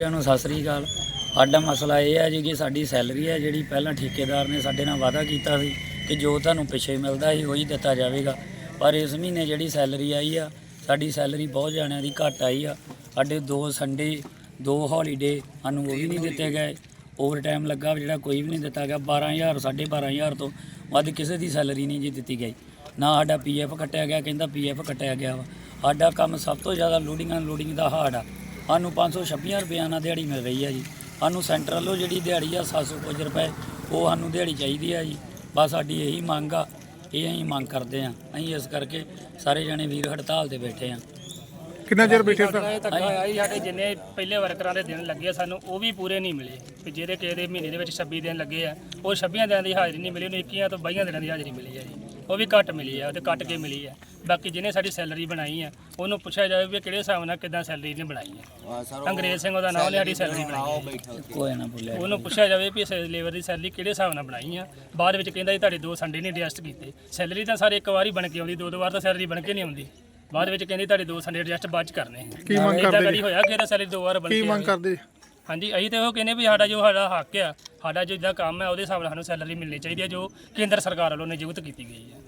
ਸਾਰਿਆਂ ਨੂੰ ਸਤਿ ਸ੍ਰੀ ਅਕਾਲ। ਸਾਡਾ ਮਸਲਾ ਇਹ ਹੈ ਜੀ ਕਿ ਸਾਡੀ ਸੈਲਰੀ ਹੈ ਜਿਹੜੀ ਪਹਿਲਾਂ ਠੇਕੇਦਾਰ ਨੇ ਸਾਡੇ ਨਾਲ ਵਾਅਦਾ ਕੀਤਾ ਸੀ ਕਿ ਜੋ ਤੁਹਾਨੂੰ ਪਿੱਛੇ ਮਿਲਦਾ ਸੀ ਉਹੀ ਦਿੱਤਾ ਜਾਵੇਗਾ। ਪਰ ਇਸ ਮਹੀਨੇ ਜਿਹੜੀ ਸੈਲਰੀ ਆਈ ਆ, ਸਾਡੀ ਸੈਲਰੀ ਬਹੁਤ ਜਾਣਿਆਂ ਦੀ ਘੱਟ ਆਈ ਆ। ਸਾਡੇ ਦੋ ਸੰਡੇ, ਦੋ ਹੌਲੀਡੇ ਸਾਨੂੰ ਉਹ ਵੀ ਨਹੀਂ ਦਿੱਤੇ ਗਏ। ਓਵਰ ਟਾਈਮ ਲੱਗਾ ਜਿਹੜਾ ਕੋਈ ਵੀ ਨਹੀਂ ਦਿੱਤਾ ਗਿਆ। 12000 12500 ਤੋਂ ਵੱਧ ਕਿਸੇ ਦੀ ਸੈਲਰੀ ਨਹੀਂ ਜੀ ਦਿੱਤੀ ਗਈ। ਨਾ ਸਾਡਾ ਪੀਐਫ ਕੱਟਿਆ ਗਿਆ, ਕਹਿੰਦਾ ਪੀਐਫ ਕੱਟਿਆ ਗਿਆ ਵਾ। ਸਾਡਾ ਕੰਮ ਸਭ ਤੋਂ ਜ਼ਿਆਦਾ ਲੋਡਿੰਗ ਐਂਡ ਲੋਡਿੰਗ ਦਾ ਹਾਰਡ ਆ। ਸਾਨੂੰ 526 ਰੁਪਏ ਨਾਲ ਦਿਹਾੜੀ ਮਿਲ ਰਹੀ ਹੈ ਜੀ। ਸਾਨੂੰ ਸੈਂਟਰ ਵੱਲੋਂ ਜਿਹੜੀ ਦਿਹਾੜੀ ਆ 700 ਕੁਝ ਰੁਪਏ, ਉਹ ਸਾਨੂੰ ਦਿਹਾੜੀ ਚਾਹੀਦੀ ਆ ਜੀ। ਬਸ ਸਾਡੀ ਇਹੀ ਮੰਗ ਆ, ਇਹ ਅਸੀਂ ਮੰਗ ਕਰਦੇ ਆ। ਅਸੀਂ ਇਸ ਕਰਕੇ ਸਾਰੇ ਜਣੇ ਵੀਰ ਹੜਤਾਲ ਤੇ ਬੈਠੇ ਆ। ਕਿੰਨਾ ਚਿਰ ਬੈਠੇ ਸਾਡਾ ਸਰ ਇਹ ਧੱਕਾ ਹੋਇਆ ਜੀ ਸਾਡੇ ਜਿੰਨੇ ਪਹਿਲੇ ਵਰਕਰਾਂ ਦੇ ਦਿਨ ਲੱਗੇ ਆ ਸਾਨੂੰ ਉਹ ਵੀ ਪੂਰੇ ਨਹੀਂ ਮਿਲੇ। ਵੀ ਜਿਹੜੇ ਕਿਸੇ ਦੇ ਮਹੀਨੇ ਦੇ ਵਿੱਚ 26 ਦਿਨ ਲੱਗੇ ਆ ਉਹ 26 ਦਿਨਾਂ ਦੀ ਹਾਜ਼ਰੀ ਨਹੀਂ ਮਿਲੀ ਉਹਨੂੰ 21 ਤੋਂ 22 ਦਿਨਾਂ ਦੀ ਹਾਜ਼ਰੀ ਮਿਲੀ ਆ ਜੀ। ਉਹ ਵੀ ਘੱਟ ਮਿਲੀ ਆ ਉਹ ਤੇ ਕੱਟ ਕੇ ਮਿਲੀ ਆ। ਬਾਕੀ ਜਿਹਨੇ ਸਾਡੀ ਸੈਲਰੀ ਬਣਾਈ ਆ ਉਹਨੂੰ ਪੁੱਛਿਆ ਜਾਵੇ ਵੀ ਕਿਹੜੇ ਹਿਸਾਬ ਨਾਲ ਕਿਦਾਂ ਸੈਲਰੀ ਨੇ ਬਣਾਈ ਆ। ਅੰਗਰੇਜ਼ ਸਿੰਘ ਉਹਦਾ ਨਾਮ ਸਾਡੀ ਸੈਲਰੀ ਬਣਾਈ ਆ ਕੋਈ ਨਾ ਬੋਲਿਆ ਉਹਨੂੰ ਪੁੱਛਿਆ ਜਾਵੇ ਵੀ ਇਸ ਲੇਬਰ ਦੀ ਸੈਲਰੀ ਕਿਹੜੇ ਹਿਸਾਬ ਨਾਲ ਬਣਾਈ ਆ। ਬਾਅਦ ਵਿੱਚ ਕਹਿੰਦਾ ਜੀ ਤੁਹਾਡੇ ਦੋ ਸੰਡੇ ਨਹੀਂ ਐਡਜਸਟ ਕੀਤੇ। ਸੈਲਰੀ ਤਾਂ ਸਾਰੇ ਇੱਕ ਵਾਰ ਹੀ ਬਣ ਕੇ ਆਉਂਦੀ ਦੋ ਦੋ ਵਾਰ ਤਾਂ ਸੈਲਰੀ ਬਣ ਕੇ ਨਹੀਂ ਆਉਂਦੀ। ਬਾਅਦ ਵਿੱਚ ਕਹਿੰਦੀ ਤੁਹਾਡੇ ਦੋ ਸੰਡੇ ਐਡਜਸਟ ਬਾਅਦ ਚ ਕਰਨੇ ਕੀ ਮੰਗ ਏਦਾਂ ਕਰਦੇ ਕਦੀ ਹੋਇਆ ਕਿ ਇਹਦਾ ਸੈਲਰੀ ਦੋ ਵਾਰ ਬਣ ਕੀ ਮੰਗ? ਕਰਦੇ? ਹਾਂਜੀ ਅਸੀਂ ਤੇ ਉਹ ਕਹਿੰਦੇ ਵੀ ਸਾਡਾ ਜੋ ਸਾਡਾ ਹੱਕ ਆ ਸਾਡਾ ਜੋ ਜਿਹਦਾ ਕੰਮ ਹੈ ਉਹਦੇ ਹਿਸਾਬ ਨਾਲ ਸਾਨੂੰ ਸੈਲਰੀ ਮਿਲਣੀ ਚਾਹੀਦੀ ਹੈ ਜੋ ਕੇਂਦਰ ਸਰਕਾਰ ਵੱਲੋਂ ਨਿਯੁਕਤ ਕੀਤੀ ਗਈ ਹੈ